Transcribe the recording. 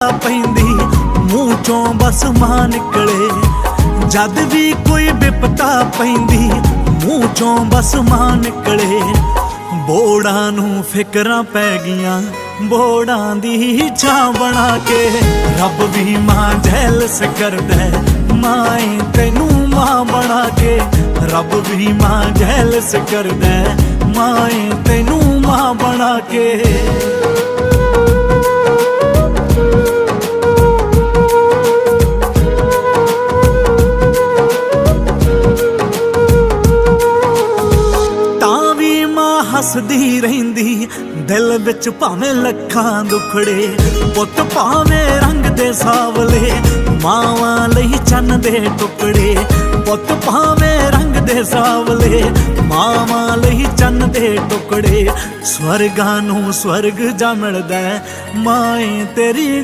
ਪੈਂਦੀ ਮੂੰਹ ਚੋਂ ਬਸ ਮਾਂ ਨਿਕਲੇ ਜਦ ਵੀ ਕੋਈ ਬਿਪਤਾ ਪੈਂਦੀ, ਮੂੰਹ ਚੋਂ ਬਸ ਮਾਂ ਨਿਕਲੇ ਬੋੜਾਂ ਨੂੰ ਫਿਕਰਾਂ ਪੈ ਗਈਆਂ, ਬੋੜਾਂ ਦੀ ਛਾਂ ਬਣਾ ਕੇ ਰੱਬ ਵੀ ਮਾਂ ਜੈਲਸ ਕਰਦਾ ਹੈ। ਮਾਂ ਤੈਨੂੰ ਮਾਂ ਬਣਾ ਕੇ ਰੱਬ ਵੀ ਮਾਂ ਜੈਲਸ ਕਰਦਾ ਹੈ। ਮਾਂ ਤੈਨੂੰ ਮਾਂ ਬਣਾ ਕੇ ਹੱਸਦੀ ਰਹਿੰਦੀ, ਦਿਲ ਵਿੱਚ ਭਾਵੇਂ ਲੱਖਾਂ ਦੁਖੜੇ, ਪੁੱਤ ਭਾਵੇਂ ਰੰਗ ਦੇ ਸਾਵਲੇ, ਮਾਵਾਂ ਲਈ ਚੰਨ ਦੇ ਟੁਕੜੇ, ਪੁੱਤ ਭਾਵੇਂ ਰੰਗ ਦੇ ਸਾਵਲੇ, ਮਾਵਾਂ ਲਈ ਚੰਨ ਦੇ ਟੁਕੜੇ, ਸਵਰਗਾਂ ਨੂੰ ਸਵਰਗ ਜਾ ਮਿਲਦਾ ਮਾਏ ਤੇਰੀ